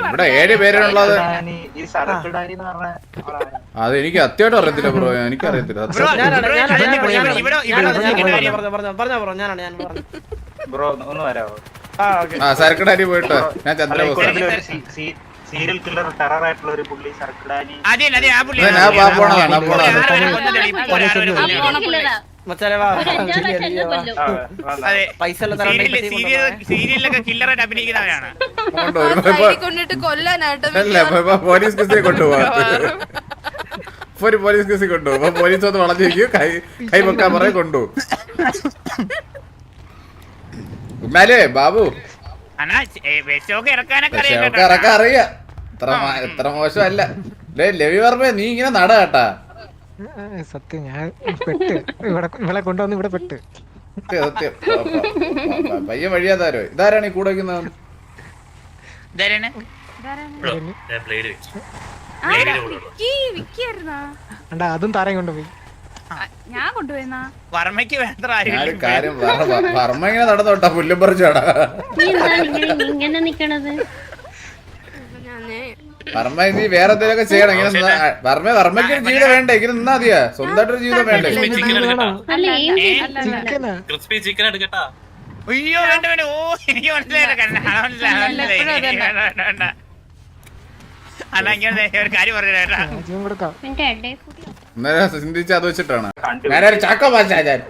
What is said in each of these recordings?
ഇവിടെ ഏഴ് പേരുള്ളത് അത് എനിക്ക് അത്യായിട്ട് അറിയത്തില്ല ബ്രോ എനിക്ക് അറിയത്തില്ല ബ്രോ, ഒന്ന് വരാമോ ആ സരക്കടാരി പോയിട്ട് ഞാൻ Chandra Chandrabose serial killer terror ആയിട്ടുള്ള ഒരു പുള്ളി സർക്കിടാനി ഞാൻ പോണതാണ്. പൈസ സീരിയലിലൊക്കെ കില്ലറായിട്ട് അഭിനയിക്കുന്നവരാണ്. കൊണ്ടിട്ട് പോലീസ് ഒരു പോലീസ് കേസിൽ കൊണ്ടുപോകും അപ്പൊ പോലീസ് വന്ന് വളഞ്ഞിരിക്കും കൈ കൈ വെക്കാൻ പറയും കൊണ്ടുപോകും എന്നാലേ ബാബു. ഇറക്കാനൊക്കെ അറിയാം ഇറക്കാൻ അറിയാം. ഇത്ര ഇത്ര മോശമല്ല. ലവി വർമ്മ നീ ഇങ്ങനെ നട കേട്ടാ. സത്യം ഞാൻ പെട്ട്. ഇവിടെ ഇവിടെ കൊണ്ടുവന്ന് ഇവിടെ പെട്ട്. സത്യം സത്യം പ- പ- പ- പയ്യൻ വഴിയാതാരോ? ഇതാരാണ് ഈ കൂടെ വെക്കുന്നത് അതും താരം കൊണ്ടുപോയി. ഞാൻ കൊണ്ടുപോയെന്നാ? വർമ്മയ്ക്ക് വേണ്ട കാര്യം വർ- വർ- വർമ്മ ഇങ്ങനെ നടന്നോട്ടാ? പുല്ലും പറിച്ചോടാ. ഇങ്ങനെ നിക്കണത്? വർമ്മ ഇനി വേറെ എന്തെങ്കിലുമൊക്കെ ചെയ്യണം. ഇങ്ങനെ വർമ്മ വർമ്മയ്ക്ക് ഒരു ജീവിതം വേണ്ടേ? ഇങ്ങനെ നിന്നാ മതിയാ? സ്വന്തമായിട്ടൊരു ജീവിതം വേണ്ടേ? അല്ല ഈ ചിക്കനാ. ക്രിസ്പി ചിക്കൻ എടുക്കട്ടാ. അയ്യോ വേണ്ട ഓ എനിക്ക് മനസ്സിലായില്ല ഇങ്ങനെ ഒരു കാര്യം പറഞ്ഞു ചിന്തിച്ച് അത് വെച്ചിട്ടാണ്. ഞാനൊരു ചാക്കോ പാച്ചാ ഞാൻ.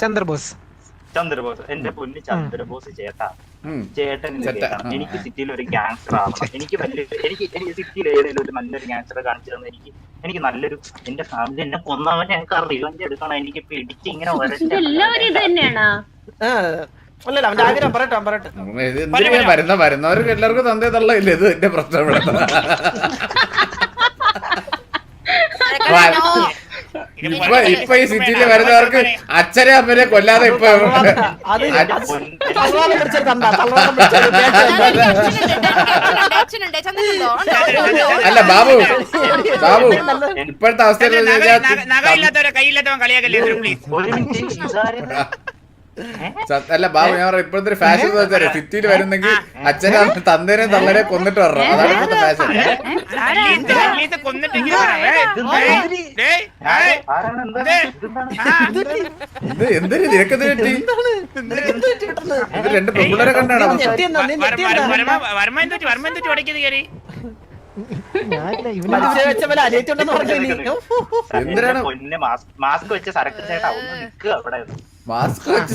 ചന്ദ്രബോസ്. ചന്ദ്രബോസ്. എന്റെ പൊന്ന് ചന്ദ്രബോസ് ചേട്ടാ. ചേട്ടൻ. എനിക്ക് സിറ്റിയിൽ ഒരു ഗ്യാങ്സ്റ്റർ ആവണം എനിക്ക് വലിയ എനിക്ക് എനിക്ക് സിറ്റിയിൽ ഏതെങ്കിലും ഒരു നല്ലൊരു ഗാങ്സ്റ്റർ കാണിച്ചു തന്നെ എനിക്ക് എനിക്ക് നല്ലൊരു എന്റെ ഫാമിലി എന്നെ കൊന്നവനെ ഞങ്ങൾക്ക് റിവഞ്ച് എടുക്കണം എനിക്ക് ഇപ്പൊ ഇടിച്ച് ഇങ്ങനെ ഒരച്ച അല്ലല്ല അവന്റെ ആഗ്രഹം പറയട്ടെ അവൻ പറയട്ടെ. ഉം, ഇത് എന്തിനാ വരുന്ന? വരുന്നവർക്ക് എല്ലാവർക്കും തന്തേ ഇല്ല ഇത് എന്റെ പ്രശ്നം ഇവിടെ. ഇപ്പൊ ഇപ്പൊ ഈ സിറ്റിയിൽ വരുന്നവർക്ക് അച്ഛനെ അമ്മനെ കൊല്ലാതെ ഇപ്പൊ? അല്ല ബാബു ബാബു ഇപ്പോഴത്തെ അവസ്ഥയിൽ അല്ല ബാബു ഞാൻ പറയാം ഇപ്പോഴത്തെ ഫാഷൻ എന്ന് വെച്ചാൽ സിറ്റിയിൽ വരുന്നെങ്കിൽ അച്ഛനെ തന്തേനെ തള്ളനെ കൊന്നിട്ട് വരണം അതാണ് ഇപ്പോഴത്തെ ഫാഷൻ ഇത് എന്തൊരു നിനക്കെന്ത് പറ്റി ഇത് രണ്ട് പെൺപിള്ളേരെ കണ്ടാണ്? വർമ്മ വർമ്മ വർമ്മ എന്തൊരു ഉടക്കിയത് കയറി മാസ്ക് വെച്ച സരക്ക് ചേട്ടാ ഒന്ന് നിക്കുക അവിടെ. മാസ്ക് വെച്ച്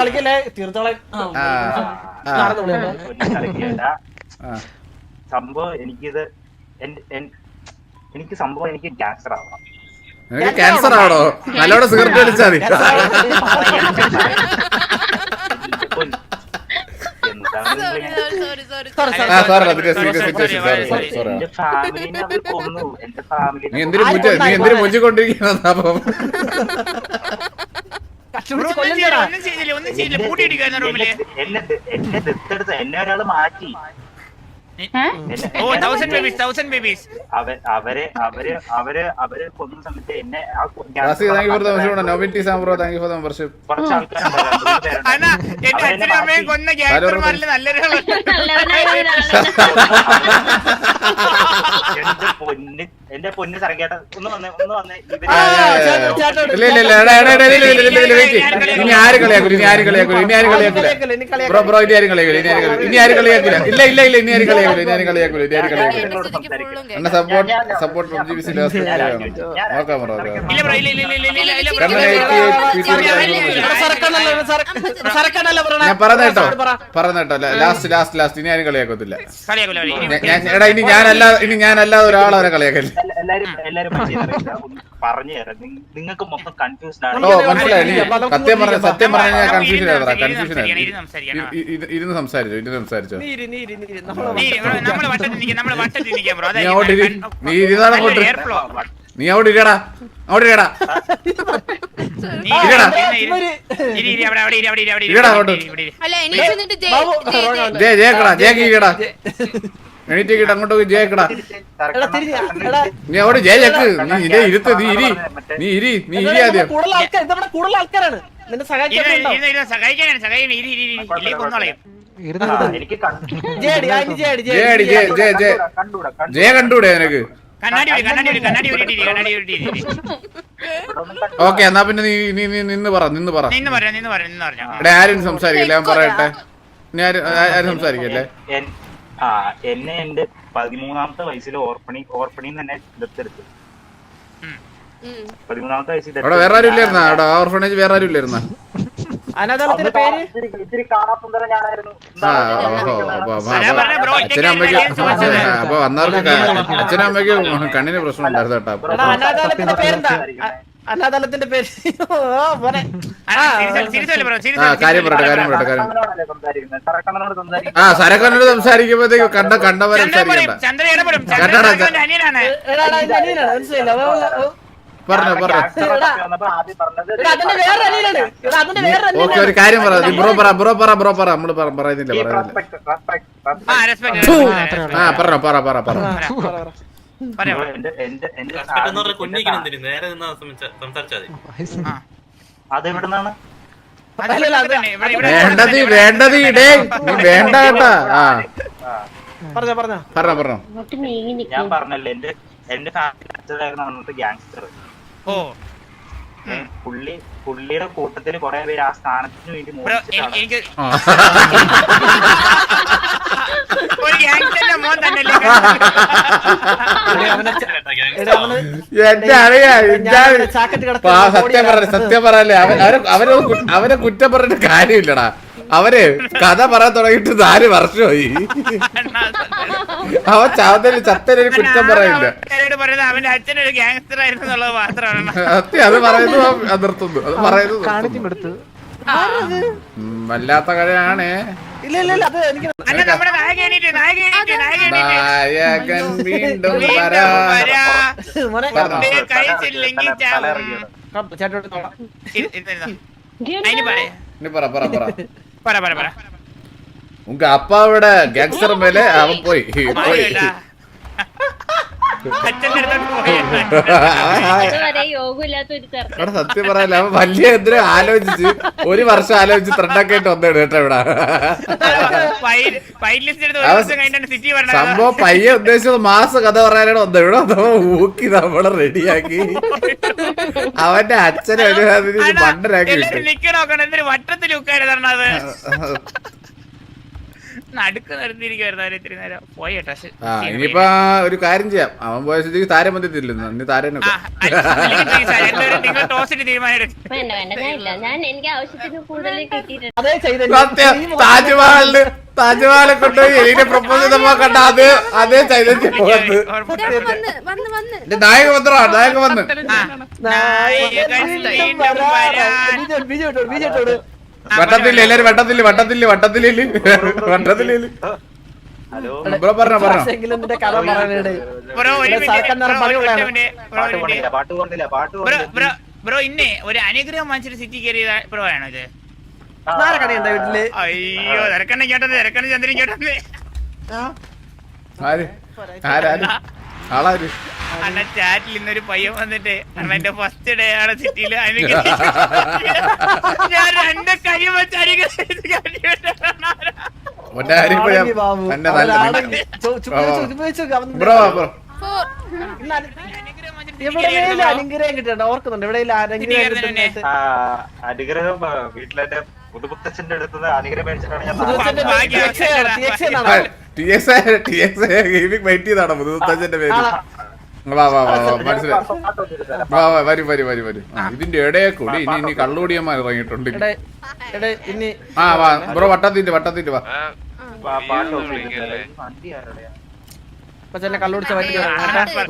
കളിക്കല്ലേ? തീർത്തോളെ. സംഭവം എനിക്കിത് എനിക്ക് സംഭവം എനിക്ക് ക്യാൻസർ ആവണം. നിനക്ക് ക്യാൻസർ ആണോ നല്ലോണം സിഗരറ്റ് അടിച്ചാൽ മതി. നീ എന്തിനു നീ എന്തിനു? മുഞ്ചിക്കൊണ്ടിരിക്കുന്നത് അപ്പം എന്നെ എന്നെ ദത്തെടുത്ത് എന്നെ ഒരാൾ മാറ്റി ഓ തൗസൻഡ് ബേബീസ് തൗസൻഡ് ബേബീസ് അവ- അവരെ അവർ അവർ അവർ കൊന്ന സമയത്ത് എന്നെ എന്റെ പൊന്ന് എന്റെ പൊന്ന് ഒന്ന് വന്നേ ഒന്ന് വന്നേ. ഇല്ല ഇല്ല ഇല്ല എടാ എടാ എടാ ഇല്ല ഇല്ല ഇല്ല ഇല്ല വെയിറ്റ് ഇനി ആര് കളിയാക്കൂല ഇനി ആര് കളിയാക്കൂല ഇനി ആര് കളിയാക്കൂല ഇനി ബ്രോ ബ്രോ ഇനി ആരും കളിയാക്കൂല ഇനി ആരും കളിയാക്കൂല ഇനി ആരും കളിയാക്കൂല ഇല്ല ഇല്ല ഇല്ല ഇനി ആരും കളിയാക്കൂല ഇനി ആരും കളിയാക്കൂല ഇനി ആരും കളിയാക്കൂല എന്നെ സപ്പോർട്ട് സപ്പോർട്ട് പബ്ജി നോക്കാം ബ്രോ ഇല്ല ബ്രോ ഇല്ല ഇല്ല ഇല്ല ഇല്ല ഇല്ല. ഞാൻ പറഞ്ഞ കേട്ടോ പറ. പറഞ്ഞ കേട്ടോ ലാസ്റ്റ് ലാസ്റ്റ് ലാസ്റ്റ് ഇനി ആരും കളിയാക്കത്തില്ല എടാ ഇനി ഞാനല്ലാതെ ഇനി ഞാനല്ലാതെ ഒരാളവരെ കളിയാക്കല്ലേ എല്ലാരും എല്ലാരും പറഞ്ഞു തരാം. നിങ്ങൾക്ക് മൊത്തം കൺഫ്യൂസ്ഡ് ആണ്. സത്യം പറഞ്ഞ സത്യം പറഞ്ഞ ഞാൻ നമുക്ക് കൺഫ്യൂഷൻ ഇരുന്ന് ആയതാ. ഇരുന്ന് കൺഫ്യൂഷൻ ഇരുന്ന് ഇ- ഇ- ഇരുന്ന് സംസാരിച്ചോ? ഇരുന്ന് സംസാരിച്ചോ? നീ ഇരുന്നാണ് നീ അവിടെ ഇരിക്കടാ. അവിടെ ഇരിക്കടാ. നീ ഇരിടാ. ഇരി, ഇരി, ഇരി, ഇരി, അവിടെ, അവിടെ ഇരി, അവിടെ ഇരി, അവിടെ ഇരി, ഇരിടാ ഇവിടെ ഇരി, ഇവിടെ ഇരി. അല്ല എനിക്ക് എന്നിട്ട് ജയ് ബാബു, ജയ് റോഡ് എണീറ്റ് കിട അങ്ങോട്ട് പോയി ജയക്കടാ നീ അവിടെ ജയ നീ ഇതേ ഇരുത്ത് നീ ഇരി. നീ ഇരി നീ ഇരി ആദ്യം. കൂടുതൽ ആൾക്കാർ കൂടുതൽ ആൾക്കാരാണ് നിന്നെ സഹായിക്കാൻ ജയ കണ്ടൂടാ നിനക്ക്? ഓക്കെ എന്നാ പിന്നെ നീ നീ നീ നിന്ന് പറ നിന്ന് പറ. നിന്ന് പറ നിന്ന് പറയാം നിന്ന് പറഞ്ഞോ ആരും സംസാരിക്കില്ല? ഞാൻ പറയട്ടെ. ആരും ആരും സംസാരിക്കല്ലേ? ആ എന്നെ എന്റെ പതിമൂന്നാമത്തെ വയസ്സിൽ ഓർപ്പണി ഓർപ്പണിയിൽ തന്നെ ദത്തെടുത്തു. പതിമൂന്നാമത്തെ വയസ്സിൽ അവിടെ വേറെ ആരും ഇല്ലായിരുന്ന? അവിടെ ഓർഫണേജ് വേറെ ആരും ഇല്ലായിരുന്ന? പേര്? ഇത്തിരി ഇത്തിരി കാണാസുന്ദരം ഞാനായിരുന്നു അച്ഛനും അമ്മയ്ക്കും. അപ്പൊ വന്നവർക്ക് അച്ഛനും അമ്മയ്ക്കും കണ്ണിന് പ്രശ്നം ഉണ്ടായിരുന്നു കേട്ടോ അനാഥാലത്തിന്റെ പേര്. കാര്യം പറയട്ടെ കാര്യം പറയട്ടെ കാര്യം സരക്കണ്ണനോട് ആ സരക്കണ്ണോട് സംസാരിക്കുമ്പോഴത്തേക്ക് കണ്ട കണ്ടവരെ. പറഞ്ഞോ പറഞ്ഞോ. ഓക്കെ ഒരു കാര്യം പറ ബ്രോ പറ ബ്രോ പറ ബ്രോ പറ. നമ്മൾ പറ- പറയുന്നില്ല പറയുന്നില്ല. ആ പറ ഫു. ആ പറഞ്ഞോ പറ പറ പറ. അത് എവിടുന്നാണ്? വേണ്ടത് വേണ്ടത് ഇടേ. നീ വേണ്ട കേട്ടാ. ആ. പറഞ്ഞോ പറഞ്ഞോ. പറഞ്ഞോ പറഞ്ഞോ. ഞാൻ പറഞ്ഞല്ലേ എന്റെ എന്റെ ഫാമിലി അച്ഛനായിരുന്നു അന്നത്തെ ഗ്യാങ്സ്റ്റർ ഓ. പുള്ളി പുള്ളിയുടെ കൂട്ടത്തിൽ കുറെ പേര് ആ സ്ഥാനത്തിന് വേണ്ടി ബ്രോ മോഹിച്ചിട്ടാണ്. ഒരു ഗ്യാങ്സ്റ്ററിന്റെ മോൻ തന്നെ എടാ, അവനെ ച- എന്റെ അറിയാ. സത്യം പറ സത്യം പറയല്ലേ അവൻ അവരെ അവരെ അവരെ കുറ്റം പറഞ്ഞിട്ട് കാര്യമില്ലടാ. അവർ കഥ പറയാൻ തുടങ്ങിയിട്ട് നാല് വർഷമായി. അവൻ ചാവത്തേൽ ചത്തലൊരു കുറ്റം പറയില്ല. പറയുന്നത് അവന്റെ അച്ഛനൊരു ഗാങ്സ്റ്റർ ആയിരുന്നു എന്നുള്ളത് മാത്രമാണ്. സത്യം അത് പറയുന്നു നിർത്തുന്നു അത് പറയുന്നു വല്ലാത്ത കഥയാണ്. ഇല്ല ഇല്ല ഇല്ല അത് എനിക്ക് അല്ല നമ്മുടെ നായക എണീറ്റ് നായക എണീറ്റ് നായക നായകൻ വീണ്ടും വരാ. മോനെ കഴിച്ചില്ലെങ്കിൽ. ചേട്ടോട്ട്. ഇനി പറ പറ പറ. പറ പറ പറ. ഉങ്ക ഗാങ്സ്റ്റർ മേലെ അവൻ പോയി. പോയി. അടുത്തോട്ട് പോയി യോഗമില്ലാത്ത ഒരു ചെറുക്കൻ സത്യം പറയാല്ല അവൻ വലിയ എന്തിനും ആലോചിച്ച്? ഒരു വർഷം ആലോചിച്ച് ത്രണ്ടാക്കായിട്ട് വന്നേ കേട്ടോ ഇവിടെ. ഫൈറ്റ് ലിസ്റ്റ് എടുത്ത് ഒരു അവൻ ദിവസം കഴിഞ്ഞിട്ടാണ് സിറ്റി സംഭവം പയ്യെ ഉദ്ദേശിച്ചത് മാസ കഥ പറയാനാണ് വന്നത്. ഇവിടെ വന്നപ്പോ ഊക്കി നമ്മളെ റെഡിയാക്കി അവന്റെ അച്ഛനെ ഒരു മണ്ടനാക്കി വിട്ടു എന്തൊരു വട്ടത്തിൽ ഉക്കാരുതാണ് അത് നടുക്ക് നിർത്തിയിരിക്കുവായിരുന്നു അവർ ഇത്തിരി നേരം പോയി കേട്ടോ ആ ശരി, ഇനിയിപ്പോ ഒരു കാര്യം ചെയ്യാം അവൻ പോയ സ്ഥിതിക്ക് താരം വന്നിട്ടില്ലെന്ന് ഇനി താരനെ നിങ്ങൾ തീരുമാനം എടുക്ക്. വേണ്ട വേണ്ട ഞാൻ ഇല്ല ഞാൻ എനിക്ക് ആവശ്യത്തിന് കൂടുതൽ കിട്ടിയിട്ടുണ്ട് അതേ സത്യം താജ്മഹലിൽ താജ്മഹലെ കൊണ്ടുപോയി എലീനെ പ്രപ്പോസ് ചെയ്തപ്പോ കണ്ട അത് അതേ ചൈതന്യം വന്ന് വന്ന് വന്ന് വന്ന് എന്റെ നായക വന്നോ നായക വന്ന്. വട്ടത്തില്ല എല്ലാരും വട്ടത്തിൽ വട്ടത്തിൽ വട്ടത്തിൽ. വട്ടത്തിൽ. ഹലോ. ബ്രോ പറഞ്ഞോ പറഞ്ഞോ. ബ്രോ ഇന്നെ ഒരു അനുഗ്രഹം വാങ്ങിച്ചിട്ട് സിറ്റി കയറിയ ബ്രോ ആണോ ഇത്? അയ്യോ തിരക്കണ്ണ കേട്ടത് തിരക്കണ്ണ ചന്ദ്രൻ കേട്ടത്. ആര്? ആരാര്? ആളാര്? അണ്ണ ചാറ്റിൽ ഇന്നൊരു പയ്യൻ വന്നിട്ട് അണ്ണ ഫസ്റ്റ് ഡേ ആണ് സിറ്റിയിൽ ഞാൻ രണ്ട് കൈ വെച്ച് അവൻ ബ്രോ ബ്രോ. എവിടെയെങ്കിലും അനുഗ്രഹം കിട്ടണ്ട? ഓർക്കുന്നുണ്ട്? എവിടെയെങ്കിലും അനുഗ്രഹം ആ, അനുഗ്രഹം ആ, വീട്ടിലെന്റെ പുതുപുത്തച്ഛന്റെ അടുത്ത് അനുഗ്രഹം മേടിച്ചിട്ടാണ് ഞാൻ T X T X gaming wait ചെയ്താണോ? മുതുത്തച്ഛന്റെ പേര്. വാ വാ വാ വാ മനസ്സിലായി. വാ വാ വരും വരും വരും വരും. ഇതിന്റെ ഇടയെ കൂടി ഇനി ഇനി കള്ളുകൂടിയന്മാർ ഇറങ്ങിയിട്ടുണ്ട്. ആ വാ ബ്രോ വട്ടത്തിന്റെ വട്ടത്തിന്റെ വാ.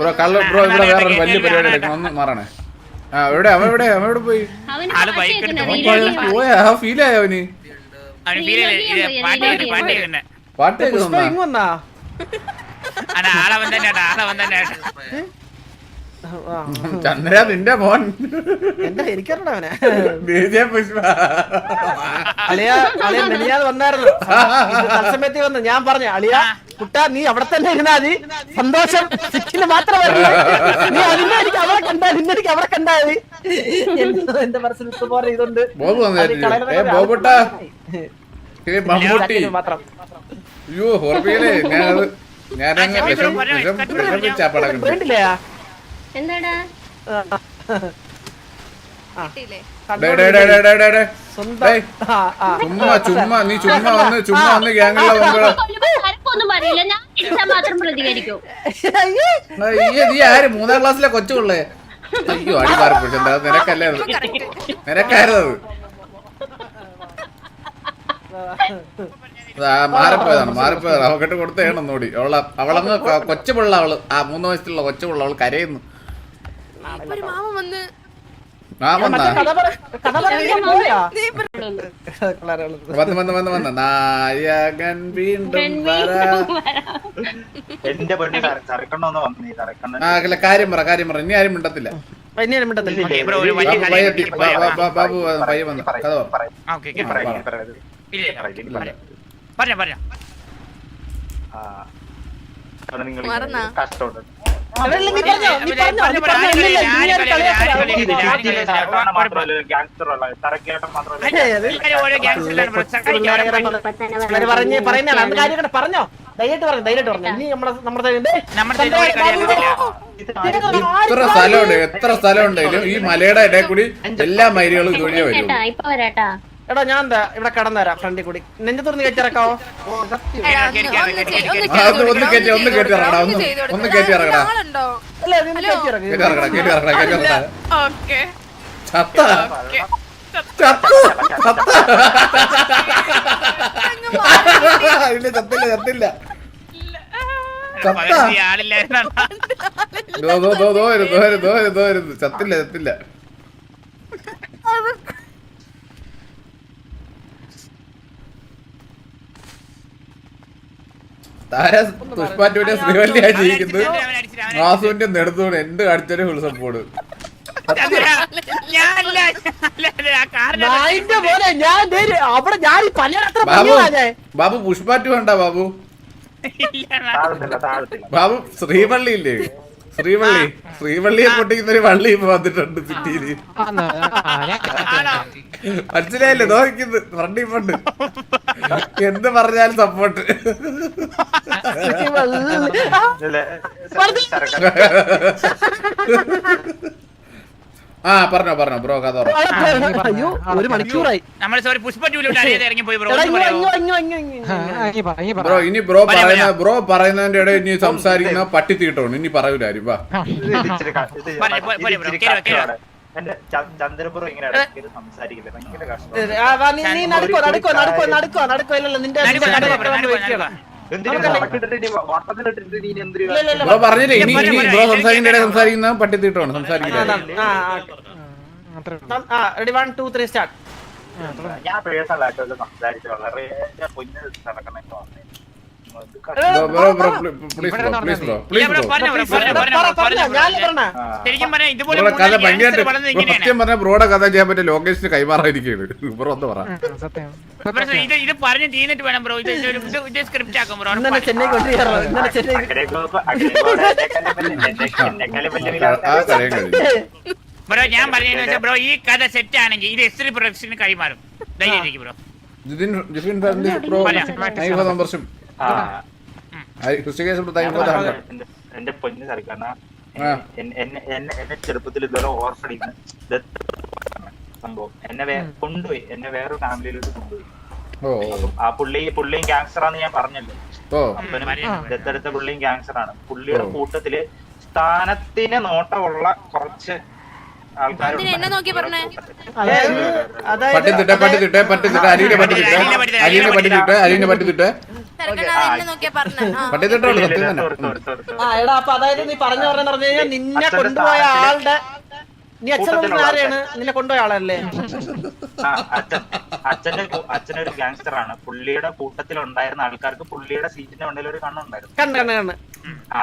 ബ്രോ കള്ളു ബ്രോ ഇവിടെ വേറെ വലിയ പരിപാടി എടുക്കണം. ഒന്ന് മാറണേ. ആ എവിടെ? അവൻ എവിടെ? അവൻ എവിടെ പോയി? അവന് പാട്ട് പാട്ട് കേൾക്കുന്നെ. പാട്ട് ഇങ്ങ് വന്നാ. ചന്ദ്ര നിന്റെ മോൻ. എന്താ എനിക്കറിയണ അവനെ? വിജയ പുഷ്പ. അളിയ അളിയ മെനിയാതെ വന്നായിരുന്നു. തത്സമയത്തിൽ തത്സമയത്ത് വന്ന് ഞാൻ പറഞ്ഞു അളിയ കുട്ട നീ അവിടെ തന്നെ ഇരുന്നാ മതി. സന്തോഷം സിക്കിന് മാത്രം. നീ അതിന്റെ എനിക്ക് അവിടെ കണ്ടാ നിന്നെ എനിക്ക് അവിടെ കണ്ടാ മതി. എന്റെ മനസ്സിൽ ഇതുപോലെ ഇതുണ്ട്. ബോബു ബോബുട്ടാ. മമ്മൂട്ടി. മാത്രം. അയ്യോ ഓർമ്മയില്ലേ? ഞാനത് ഞാനങ്ങ് ആ, ചെവി വിഷം പറഞ്ഞോ, വിഷം കട്ട് പറഞ്ഞോ. വിഷമിച്ചാ പടം കണ്ടു. വേണ്ടില്ലേ? എന്താടാ? കിട്ടിയില്ലേ? ഡേ, ഡേ, ഡേ, ഡേ, ഡേ, ഡേ, ഡേ. സ്വന്തം ഡേയ്, ആ, ആ. ചുമ്മാ ചുമ്മാ നീ ചുമ്മാ വന്ന് ചുമ്മാ വന്ന് ഗ്യാങ്ങിലുള്ള മുമ്പ് ആർക്കൊന്നും പറയില്ല. ഞാൻ ഇടിച്ചാൽ മാത്രം പ്രതികരിക്കും. അയ്യോ. നീ ആര്? മൂന്നാം ക്ലാസ്സിലെ കൊച്ചുള്ളേ. അയ്യോ അടി മാറിപ്പോയി എന്താ നിനക്കല്ലേ അത്? ആ. മാറിപ്പോയതാണ് മാറിപ്പോയതാണ്. അവക്കിട്ട് കൊടുത്തേണം നോടി അവൾ അവളങ്ങ് കൊച്ചുപിള്ള കൊച്ചു പിള്ള അവൾ. ആ മൂന്ന് വയസ്സിലുള്ള കൊച്ചു പിള്ള അവൾ കരയുന്നു. നായകൻ വീണ്ടും കാര്യം പറ കാര്യം പറ. ഇനി ആരും മിണ്ടത്തില്ല. ബാബു പയ്യെ വന്ന് കഥ പറ. പറഞ്ഞ. പറഞ്ഞോ. പറഞ്ഞോ? ധൈര്യമായിട്ട് പറഞ്ഞു ധൈര്യമായിട്ട് പറഞ്ഞു. ഇനി നമ്മുടെ നമ്മുടെ സ്ഥലമുണ്ട് എത്ര സ്ഥലമുണ്ടെങ്കിലും ഈ മലയുടെ ഇടയിൽ കൂടി എല്ലാ മൈലുകളും ഇതുവഴിയേ വരും. ഇപ്പൊ വരാട്ടാ എടാ ഞാൻ എന്താ ഇവിടെ കടന്നു തരാം ഫ്രണ്ടിൽ കൂടി. നെഞ്ചു തുറന്ന് കയറ്റിറക്കാവോ ഒന്ന് കയറ്റി, ഒന്ന് കയറ്റി ഇറങ്ങടാ, ഒന്ന്. കയറ്റി ഇറങ്ങടാ. ആളുണ്ടോ? അല്ല നീ ഹലോ. കയറ്റിറക്ക് കേറ്റി ഇറങ്ങടാ കേറ്റി ഇറങ്ങടാ കേറ്റി ഇറങ്ങടാ. ഓക്കെ. ചത്ത. ചത്ത. ചത്ത. ഇല്ല ചത്തില്ല ചത്തില്ല. ചത്ത. ദോ ദോ ദോ ദോ വരുന്നു ദോ വരുന്നു ദോ വരുന്നു ദോ വരുന്നു ചത്തില്ല ചത്തില്ല താര പുഷ്പാറ്റൂന്റെ ശ്രീവല്ലിയായി ജീവിക്കുന്നത് വാസുവിന്റെ നെടുത്തോട് എന്ത് കാണിച്ചാലും ഫുൾ സപ്പോർട്ട് ബാബു പുഷ്പാറ്റു വേണ്ട ബാബു? ബാബു. ശ്രീവള്ളി ഇല്ലേ ശ്രീവള്ളി ശ്രീവള്ളിയെ പൊട്ടിക്കുന്ന ഒരു വള്ളി ഇപ്പൊ വന്നിട്ടുണ്ട് സിറ്റിയിൽ? മനസ്സിലായില്ലേ നോക്കുന്നത് ഫ്രണ്ടി ഫണ്ട് എന്ത് പറഞ്ഞാലും സപ്പോർട്ട് തറക്കണ്ണൻ ആ പറഞ്ഞോ പറഞ്ഞോ ബ്രോ കഥ പറ. അയ്യോ ഒരു മണിക്കൂറായി. നമ്മൾ സോറി പുഷ്പ ഇറങ്ങി പോയി ബ്രോ. ബ്രോ ഇനി ബ്രോ പറയുന്ന ബ്രോ പറയുന്നതിന്റെ ഇടയിൽ ഇനി സംസാരിക്കുന്ന പട്ടി തീട്ടോണ് ഇനി പറയൂല ആരും. വാ. ഇങ്ങനെ സംസാരിക്കില്ല ബ്രോ പറഞ്ഞില്ലേ ഇനി ഇനി ബ്രോ എനിക്ക് സംസാരിക്കുന്ന ഇടയിൽ കേൾക്കാം. സംസാരിക്കുന്ന പട്ടി തീട്ടോണ് സംസാരിക്കില്ല ആ, ആ, ആ. ആ, അത്രേ ഉള്ളൂ. ആ ready one two three start ഞാൻ പേഴ്സണലായിട്ട് സംസാരിച്ചു വളരെ പൊന്ന് നടക്കണമെന്ന് പറഞ്ഞു സത്യം പറഞ്ഞ ബ്രോയുടെ കഥ ചെയ്യാൻ പറ്റിയ ലൊക്കേഷൻ കൈമാറാതിരിക്കുകയാണ് ബ്രോ ഒന്ന് പറ. ഇത് ഇത് പറഞ്ഞ് തീർന്നിട്ട് വേണം ബ്രോ. ഇത് സ്ക്രിപ്റ്റ് ആക്കും ബ്രോ. ബ്രോ. ഞാൻ പറഞ്ഞതെന്ന് വെച്ചാൽ ബ്രോ ഈ കഥ സെറ്റ് ആണെങ്കിൽ ഇത് എസ് പ്രൊഡക്ഷന് കൈമാറും? ധൈര്യം bro. Jithin Jithin family membership എന്റെ പൊന്ന് സർക്കാരണ ആ. എന്നെ ചെറുപ്പത്തിൽ ഇതുവരെ ഓർഫണിന്ന് സംഭവം. എന്നെ വേ കൊണ്ടുപോയി. എന്നെ വേറെ ഫാമിലിയിലോട്ട് കൊണ്ടുപോയി. ഓ. ആ പുള്ളി പുള്ളിയും ക്യാൻസർ ആണെന്ന് ഞാൻ പറഞ്ഞല്ലോ. ദത്തെടുത്ത പുള്ളിയും ക്യാൻസർ ആണ്. പുള്ളിയുടെ. കൂട്ടത്തിൽ സ്ഥാനത്തിന് നോട്ടമുള്ള കുറച്ച് എന്നെ നോക്കി പറഞ്ഞേ? അതായത് പട്ടി തിട്ടെ പട്ടി തിട്ടെ പട്ടി തിട്ടെ അരിനെ പട്ടി തിട്ടെ അരിനെ പട്ടി തിട്ടെ അരിനെ പട്ടി തിട്ടെ നോക്കിയാ പറഞ്ഞ. പട്ടി തിട്ടുള്ളൂ സത്യം തന്നെ. ആ എടാ അപ്പൊ അതായത് നീ പറഞ്ഞു പറഞ്ഞു പറഞ്ഞു കഴിഞ്ഞാൽ നിന്നെ കൊണ്ടുപോയ ആളുടെ നീ അച്ഛൻ ആരെയാണ്? നിന്നെ കൊണ്ടുപോയ ആളല്ലേ? അച്ഛന്റെ അച്ഛനൊരു ഗ്യാങ്സ്റ്റർ ആണ്. പുള്ളിയുടെ കൂട്ടത്തിൽ ഉണ്ടായിരുന്ന ആൾക്കാർക്ക് പുള്ളിയുടെ സീറ്റിന്റെ മുന്നിൽ ഒരു കണ്ണുണ്ടായിരുന്നു. കണ്ണ് കണ്ണ് കണ്ണ്. ആ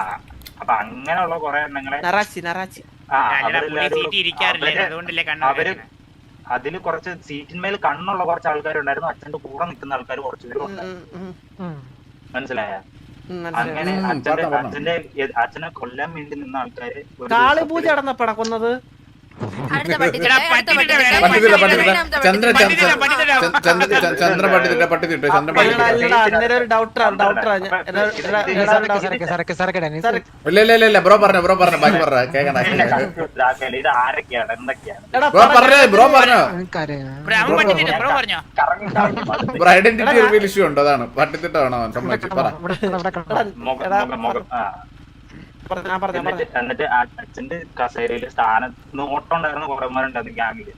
അപ്പൊ അങ്ങനെയുള്ള കുറെ എണ്ണങ്ങളെ നറാച്ചി നറാച്ചി. അവർ അതിൽ കുറച്ച് സീറ്റിന്മേൽ കണ്ണുള്ള കുറച്ച് ആൾക്കാരുണ്ടായിരുന്നു. അച്ഛന്റെ കൂടെ നിൽക്കുന്ന ആൾക്കാർ കുറച്ച് പേര് ഉണ്ടായിരുന്നു ഉം. മനസ്സിലായ? അങ്ങനെ അച്ഛന്റെ. അച്ഛന്റെ അച്ഛനെ കൊല്ലാൻ വേണ്ടി നിന്ന ആൾക്കാര് നടന്നപ്പടാ കൊന്നത്? ചന്ദ്ര ചന്ദ്ര. ചന്ദ്ര ചന്ദ്ര- ഒരു ഇല്ല ബ്രോ പറഞ്ഞു ബ്രോ പറഞ്ഞു ബാക്കി പറഞ്ഞ കേക്കണ ബ്രോ പറഞ്ഞു ബ്രോ പറഞ്ഞോ ബ്രോ, ഐഡന്റിറ്റി റിവീൽ ഇഷ്യൂ ഉണ്ട് അതാണ് പട്ടിത്തിട്ടാണോ സമ്മതിച്ചു പറ എന്നിട്ട് അച്ഛന്റെ കസേരയിൽ സ്ഥാനം നോട്ടം ഉണ്ടായിരുന്ന കുറേമാരുണ്ടായിരുന്നു ഗ്യാങ്ങിൽ.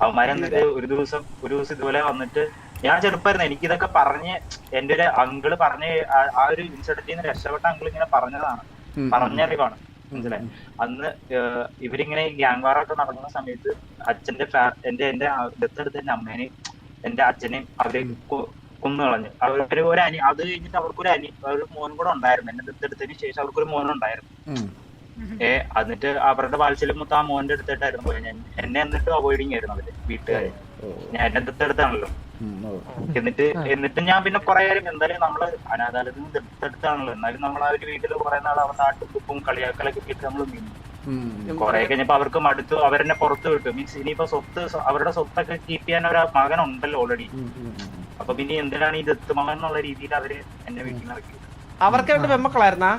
അവന്മാര് എന്നിട്ട് ഒരു ദിവസം ഒരു ദിവസം ഇതുപോലെ വന്നിട്ട് ഞാൻ ചെറുപ്പമായിരുന്നു. എനിക്കിതൊക്കെ പറഞ്ഞ് എന്റെ ഒരു അങ്കിൾ പറഞ്ഞ് ആ- ഒരു ഇൻസിഡന്റിൽ നിന്ന് രക്ഷപ്പെട്ട അങ്കിൾ ഇങ്ങനെ പറഞ്ഞതാണ്. പറഞ്ഞറിവാണ്. മനസ്സിലായി? അന്ന് ഇവരിങ്ങനെ ഗ്യാങ് വാറൊക്കെ നടക്കുന്ന സമയത്ത് അച്ഛന്റെ എന്റെ എന്റെ ദത്തെടുത്ത എന്റെ അമ്മേനെയും എന്റെ അച്ഛനെയും അവർ കൊന്നു കളഞ്ഞു. അവർ ഒരു അനി അത് കഴിഞ്ഞിട്ട് അവർക്കൊരു അനി ഒരു മോൻ കൂടെ ഉണ്ടായിരുന്നു. എന്നെ ദത്തെടുത്തതിന് ശേഷം അവർക്കൊരു മോൻ ഉണ്ടായിരുന്നു. ഏ എന്നിട്ട് അവരുടെ വാത്സല്യം മൊത്തം ആ മോന്റെ അടുത്തിട്ടായിരുന്നു പോയത്. ഞാൻ എന്നെ എന്നിട്ട് അവോയ്ഡിങ് ആയിരുന്നു അവർ വീട്ടുകാര്. ഞാൻ എന്റെ ദത്തെടുത്താണല്ലോ. എന്നിട്ട് എന്നിട്ട് ഞാൻ പിന്നെ കുറെ കാര്യം എന്തായാലും നമ്മൾ അനാഥാലയത്തിൽ നിന്ന് ദത്തെടുത്താണല്ലോ. എന്നാലും നമ്മൾ ആ ഒരു വീട്ടിൽ കുറെ നാൾ അവർ നാട്ടുകുപ്പും കളിയാക്കലൊക്കെ കിട്ടി നമ്മൾ നിന്നു. കൊറേ കഴിഞ്ഞപ്പോ അവർക്ക് മടുത്തു. അവരെന്നെ പുറത്തു വിട്ടു. മീൻസ് ഇനിയിപ്പോ സ്വത്ത് സ്വ- അവരുടെ സ്വത്തൊക്കെ കീപ്പ് ചെയ്യാൻ ഒരു മകൻ ഉണ്ടല്ലോ ഓൾറെഡി. അപ്പൊ പിന്നെ എന്തിനാണ് ഈ ദത്ത് മകൻ എന്നുള്ള രീതിയിൽ അവർ എന്നെ വീട്ടിൽ നിന്ന് ഇറക്കിയത്? അവർക്ക് രണ്ട് പെമ്മക്കളായിരുന്നാ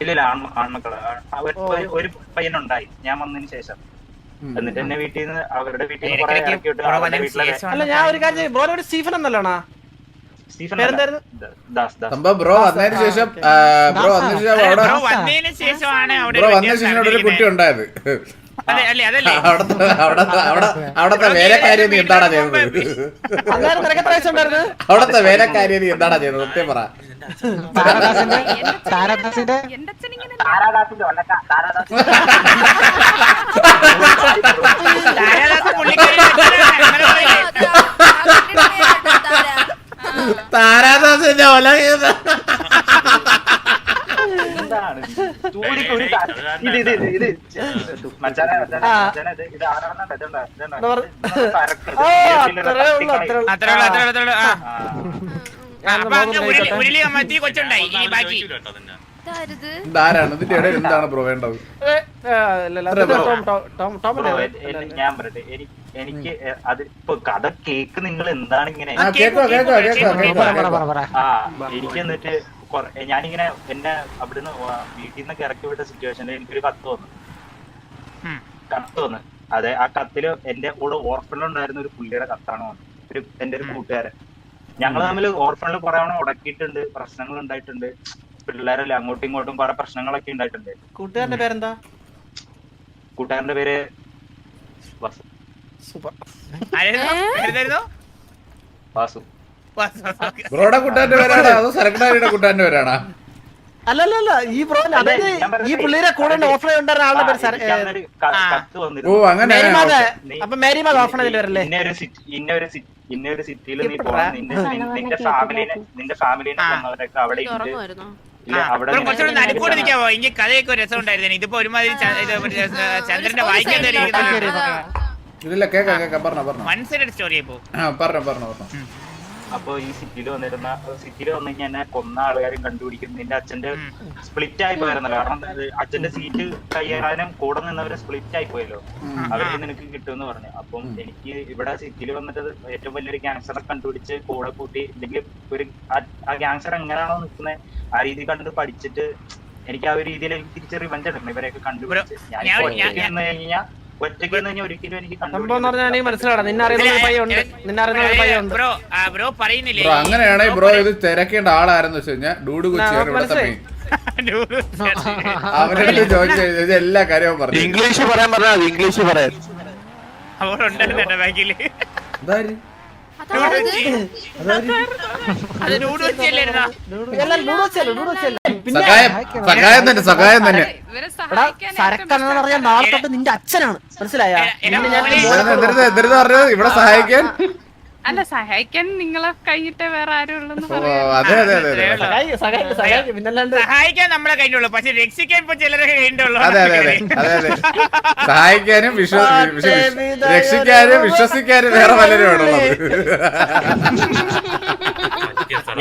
ഇല്ല ഇല്ല ആൺമ ആൺമക്കൾ. ഒരു- പയ്യൻ പയ്യനുണ്ടായി. ഞാൻ വന്നതിന് ശേഷം. എന്നിട്ട് എന്നെ വീട്ടിൽ നിന്ന് അവരുടെ വീട്ടിൽ നിന്ന് കുറെ ഇറക്കി വിട്ടു. ഇവിടെ അവരുടെ വീട്ടിലെ അല്ല ഞാൻ ഒരു കാര്യം സ്റ്റീഫൻ എന്നല്ലോണാ സ്റ്റീഫൻ സംഭവം ബ്രോ വന്നതിന് ശേഷം ബ്രോ ബ്രോ വന്നതിന് ശേഷം അവിടെ ബ്രോ വന്നതിന് ബ്രോ ഒരു വന്നതിന് ശേഷം ഒരു കുട്ടി ഉണ്ടായത്. അവിടത്തെ അവിടത്തെ അവിടെ അവിടത്തെ വേലക്കാരി നീ എന്താടാ ചെയ്യുന്നത്? അവിടത്തെ വേലക്കാരി നീ എന്താടാ ചെയ്യുന്നത്? സത്യം പറ. താരാദാസിന്റെ? താരാദാസിന്റെ? താരാദാസിന്റെ ഒലക്ക, താരാദാസ്. താരാദാസ് പുള്ളിക്കാരി വെച്ചതാണ്. അങ്ങനെ പറയില്ലേ? താരാദാസിന്റെ ഒല ചെയ്ത എന്താണ് ഇത്? ചൂടിക്ക് ഒരു താ- ഇത് ഇത് ഇത് ഇത്. മച്ചാനെ മച്ചാനെ ആ. മച്ചാനെ ഇത് ഇത് ആരാണെന്നുണ്ട് ഇതുണ്ടോ? ഇതുണ്ടോ? എന്താ ഇതൊന്ന് തരക്ക്. ഇത് ഓ അത്രേ ഉള്ളൂ അത്രേ ഉള്ളൂ. അത്രേ ഉള്ളൂ അത്രേ ഉള്ളൂ അത്രേ ഉള്ളൂ. ആ. ആ. ആ, അപ്പൊ അങ്ങ് ഉരുളി ഉരുളി അമ്മത്തി കൊച്ചുണ്ടായി ഇനി ബാക്കി ഇതാരാണ്? ഇതിന്റെ ഇടയിൽ എന്താണ് ബ്രോ വേണ്ടത്? ഏ, ഏ, ഇല്ല, ഇല്ല, അത് ടോം- ടോം- ടോം- ടോമിന്റെ ബ്രോ, അല്ലേ? എ- എ- ഞാൻ പറയട്ടെ എനിക്ക് എനിക്ക് എ- അത് ഇപ്പൊ കഥ കേക്ക് നിങ്ങൾ എന്താണ് ഇങ്ങനെ ആ കേക്കോ കേക്കോ കേക്കോ കേക്കോ. പറ പറ പറ പറ. ആ എനിക്ക് എന്നിട്ട് ഞാനിങ്ങനെ എന്നെ അവിടുന്ന് വീട്ടിൽ നിന്നൊക്കെ ഇറക്കി വിട്ട സിറ്റുവേഷനിൽ എനിക്കൊരു കത്ത് വന്നു. കത്ത് വന്നു. അതെ ആ കത്തിൽ എന്റെ കൂടെ ഓർഫണിലുണ്ടായിരുന്ന ഒരു പുള്ളിയുടെ കത്താണ് വന്നത്. ഒരു എന്റെ ഒരു കൂട്ടുകാരൻ. ഞങ്ങൾ തമ്മിൽ ഓർഫണിൽ കുറെ തവണ ഉടക്കിയിട്ടുണ്ട്. പ്രശ്നങ്ങൾ ഉണ്ടായിട്ടുണ്ട്. പിള്ളേരല്ലേ അങ്ങോട്ടും ഇങ്ങോട്ടും കുറെ പ്രശ്നങ്ങളൊക്കെ ഉണ്ടായിട്ടുണ്ട്. കൂട്ടുകാരന്റെ പേരെന്താ? കൂട്ടുകാരന്റെ പേര് വാസു. സൂപ്പർ. വാസു. വാസു. ബ്രോയുടെ കൂട്ടാന്റെ പേരാണോ? അതോ സരക്കടാരിയുടെ കൂട്ടാന്റെ പേരാണോ? അല്ലല്ല ഈ ബ്രോ അതായത് ഈ പുള്ളിയുടെ കൂടെ ഓഫ്ലൈൻ ഉണ്ടായിരുന്ന ആളുടെ പേര് ഓ അങ്ങനെ അപ്പൊ ഓഫ്ലൈനിൽ വരല്ലേ? ഇന്നൊരു സിറ്റി ഇന്ന ഒരു സിറ്റി സിറ്റിയിൽ നീ? പോകണം നിന്റെ ഫാമിലിനെ നിന്റെ ഫാമിലിനെ അവിടെ കുറച്ചുകൂടെ നടുക്കൂടെ നിൽക്കാവോ? കഥയൊക്കെ രസം ഉണ്ടായിരുന്നു. ഇതിപ്പോ ഒരുമാതിരി ചന്ദ്രന്റെ വായിക്കാൻ തരും സൈഡ് സ്റ്റോറി പറഞ്ഞോ പറഞ്ഞോ പറഞ്ഞോ. അപ്പൊ ഈ സിറ്റിയിൽ വന്നിരുന്ന സിറ്റിയിൽ വന്നു കഴിഞ്ഞാൽ എന്നെ കൊന്ന ആൾക്കാരും കണ്ടുപിടിക്കും നിന്റെ അച്ഛന്റെ സ്പ്ലിറ്റ് ആയി പോയിരുന്നല്ലോ കാരണം അച്ഛന്റെ സീറ്റ് കയ്യേറാനും കൂടെ നിന്നവര് സ്പ്ലിറ്റ് ആയി പോയല്ലോ. അവർക്ക് നിനക്ക് കിട്ടുമെന്ന് പറഞ്ഞു. അപ്പം എനിക്ക് ഇവിടെ സിറ്റിയിൽ വന്നിട്ട് ഏറ്റവും വലിയൊരു ക്യാൻസറെ കണ്ടുപിടിച്ച് കൂടെ കൂട്ടി ഇല്ലെങ്കിൽ ഒരു ആ- ഗ്യാങ്സ്റ്റർ ക്യാൻസർ എങ്ങനെയാണോ നിൽക്കുന്നത് ആ രീതി കണ്ട് പഠിച്ചിട്ട് എനിക്ക് ആ ഒരു രീതിയിൽ എനിക്ക് തിരിച്ച് റിവഞ്ച് എടുക്കണം. ഇവരെയൊക്കെ കണ്ടുപിടിച്ച്. ഞാൻ കഴിഞ്ഞാൽ ഒറ്റയ്ക്ക് നിന്ന് കഴിഞ്ഞാൽ ഒരിക്കലും എന്ന് പറഞ്ഞാൽ എനിക്ക് മനസ്സിലാടാ നിന്നെ അറിയുന്ന ഒരു പയ്യുണ്ട്. നിന്നെ അറിയുന്ന ഒരു പയ്യുണ്ട്. ബ്രോ ബ്രോ പറയുന്നില്ലേ? ബ്രോ അങ്ങനെയാണെങ്കിൽ ബ്രോ ഇത് തിരക്കേണ്ട ആളാരെന്ന് വെച്ച് കഴിഞ്ഞാൽ ഡൂഡ് കൊച്ചിയാണ് ഇവിടുത്തെ അവരുടെ ചോദിച്ചു എല്ലാ കാര്യവും പറഞ്ഞു ഇംഗ്ലീഷ് പറയാൻ പറഞ്ഞാൽ ഇംഗ്ലീഷ് പറയാൻ. ബാക്കിൽ. സഹായം സഹായം തന്നെ സഹായം തന്നെ. സരക്കണെന്ന് പറഞ്ഞാൽ നാളെ തൊട്ട് നിന്റെ അച്ഛനാണ്. മനസ്സിലായ? ഇവിടെ സഹായിക്കാൻ? അല്ല സഹായിക്കാൻ നിങ്ങളെ കഴിഞ്ഞിട്ട് വേറെ ആരും ഉള്ളെന്ന് ഓ അതെ അതെ അതെ അതെ സഹായിക്ക് സഹായിക്ക് സഹായിക്ക് സഹായിക്കാൻ നമ്മളെ കഴിഞ്ഞുള്ളൂ പക്ഷെ രക്ഷിക്കാൻ ഇപ്പൊ ചിലരെ കഴിഞ്ഞുള്ളൂ അതെ അതെ അതെ അതെ അതെ. സഹായിക്കാനും രക്ഷിക്കാനും വിശ്വസിക്കാനും വേറെ പലരും ആണുള്ളത്.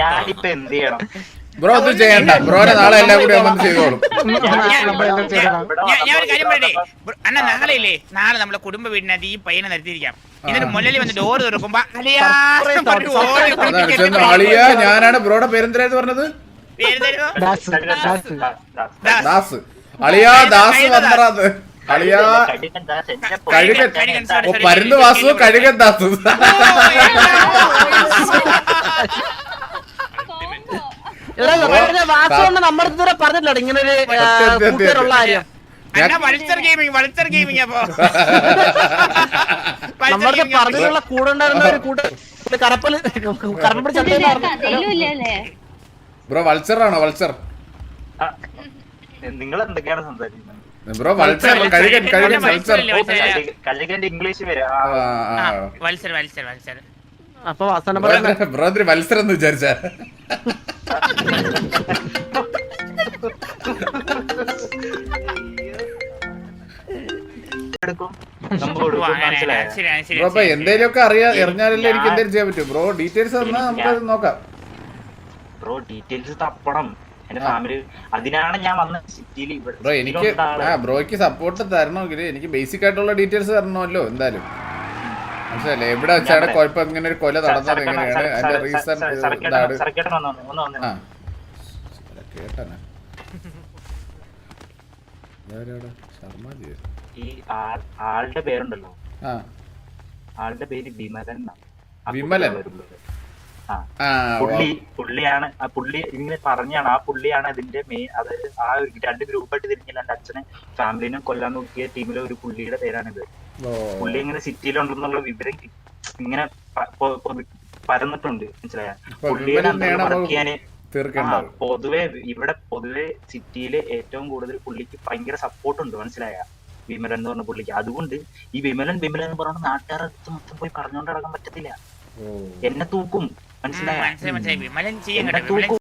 ഞാനിപ്പോ എന്ത് ചെയ്യണം? ബ്രോ ഇത് ചെയ്യണ്ട. ബ്രോനെ നാളെ എല്ലാം കൂടി അമ്മ ചെയ്തോളും. ഞാൻ ഞാൻ ഒരു കാര്യം പറയട്ടെ? അന്ന അണ്ണാ നാളെ ഇല്ലേ? നാളെ നമ്മളെ കുടുംബ വീടിനകത്ത് ഈ പയ്യനെ നിർത്തിയിരിക്കാം. ഇതിന് മുന്നിൽ വന്ന് ഡോർ തുറക്കുമ്പോ എന്ന് അളിയ ഞാനാണ് ബ്രോയുടെ പേരെന്തരാന്ന് പറഞ്ഞത്? ദാസ് ദാസ് ദാസ്. ദാസ്. അളിയാ ദാസ് വന്നറാത് അളിയാ. കഴുകൻ പരുന്ത് വാസു കഴുകൻ ദാസു. എടാ, റോഡിലെ വാസം കൊണ്ട് നമ്മുടെ ഇതുവരെ പറഞ്ഞില്ലടാ ഇങ്ങനെ ഒരു സത്യം, സത്യം, കൂട്ടുകാരുള്ള കാര്യം. വൾച്ചർ ഗെയിമിംഗ് വൾച്ചർ ഗെയിമിംഗ് അപ്പൊ. നമ്മുടെ പറഞ്ഞിട്ടുള്ള കൂടെ ഉണ്ടായിരുന്ന ഒരു കൂട്ട കറപ്പൽ ഇല്ലല്ലേ ബ്രോ വൾച്ചറാണോ? വൾച്ചർ. നിങ്ങൾ എന്തൊക്കെയാണ് സംസാരിക്കുന്നത്? ബ്രോ വൾച്ചർ കഴുകൻ കഴുകൻ വൾച്ചർ കഴുകന്റെ ഇംഗ്ലീഷ് വരാ. ആ, വൾച്ചർ വൾച്ചർ വത്സർ അപ്പൊ വാസന ബ്രോ മത്സരം എന്ന് വിചാരിച്ച. അപ്പൊ എന്തേലും ഒക്കെ അറിയാ എറിഞ്ഞാലല്ലേ എനിക്ക് എന്തേലും ചെയ്യാൻ പറ്റും. ബ്രോ ഡീറ്റെയിൽസ് തന്നാ നമുക്ക് നോക്കാം. ബ്രോ ഡീറ്റെയിൽസ് തപ്പണം. എന്റെ ഫാമിലി അതിനാണ് ഞാൻ വന്ന സിറ്റിയിൽ ബ്രോ എനിക്ക് ആ ബ്രോയ്ക്ക് സപ്പോർട്ട് തരണമെങ്കിൽ എനിക്ക് ബേസിക് ആയിട്ടുള്ള ഡീറ്റെയിൽസ് തരണമല്ലോ എന്തായാലും. മനസ്സിലല്ലേ എവിടെ വെച്ചാണ് കുഴപ്പം? ഇങ്ങനെ ഒരു കൊല നടന്നത് എങ്ങനെയാണ്? അതിന്റെ റീസൺ ആ. കേട്ടാനാ. ഇതാരാടാ? ശർമ്മാജി. ഈ ആളുടെ പേരുണ്ടല്ലോ. ആളുടെ പേര് വിമലൻ വിമലൻ? പുള്ളി പുള്ളിയാണ് ആ പുള്ളി ഇങ്ങനെ പറഞ്ഞാണ് ആ പുള്ളിയാണ് അതിന്റെ മെയിൻ അതായത് ആ ഒരു രണ്ട് ഗ്രൂപ്പായിട്ട് തിരിഞ്ഞില്ല. എന്റെ അച്ഛനെ ഫാമിലിനെ കൊല്ലാൻ നോക്കിയ ടീമിലെ ഒരു പുള്ളിയുടെ പേരാണിത്. പുള്ളി ഇങ്ങനെ സിറ്റിയിലുണ്ടെന്നുള്ള വിവരം ഇങ്ങനെ പരന്നിട്ടുണ്ട് മനസ്സിലായ? ആ, പൊതുവെ ഇവിടെ പൊതുവെ സിറ്റിയിൽ ഏറ്റവും കൂടുതൽ പുള്ളിക്ക് ഭയങ്കര സപ്പോർട്ട് ഉണ്ട് മനസ്സിലായ? വിമലൻ എന്ന് പറഞ്ഞ പുള്ളിക്ക്. അതുകൊണ്ട് ഈ വിമലൻ വിമലൻ എന്ന് പറഞ്ഞ നാട്ടുകാരെ അടുത്ത് മൊത്തം പോയി പറഞ്ഞുകൊണ്ട് നടക്കാൻ പറ്റത്തില്ല. എന്നെ തൂക്കും മനസ്സിലായ? മനസ്സിലായി മനസ്സിലായി. എന്നെ തൂക്കും.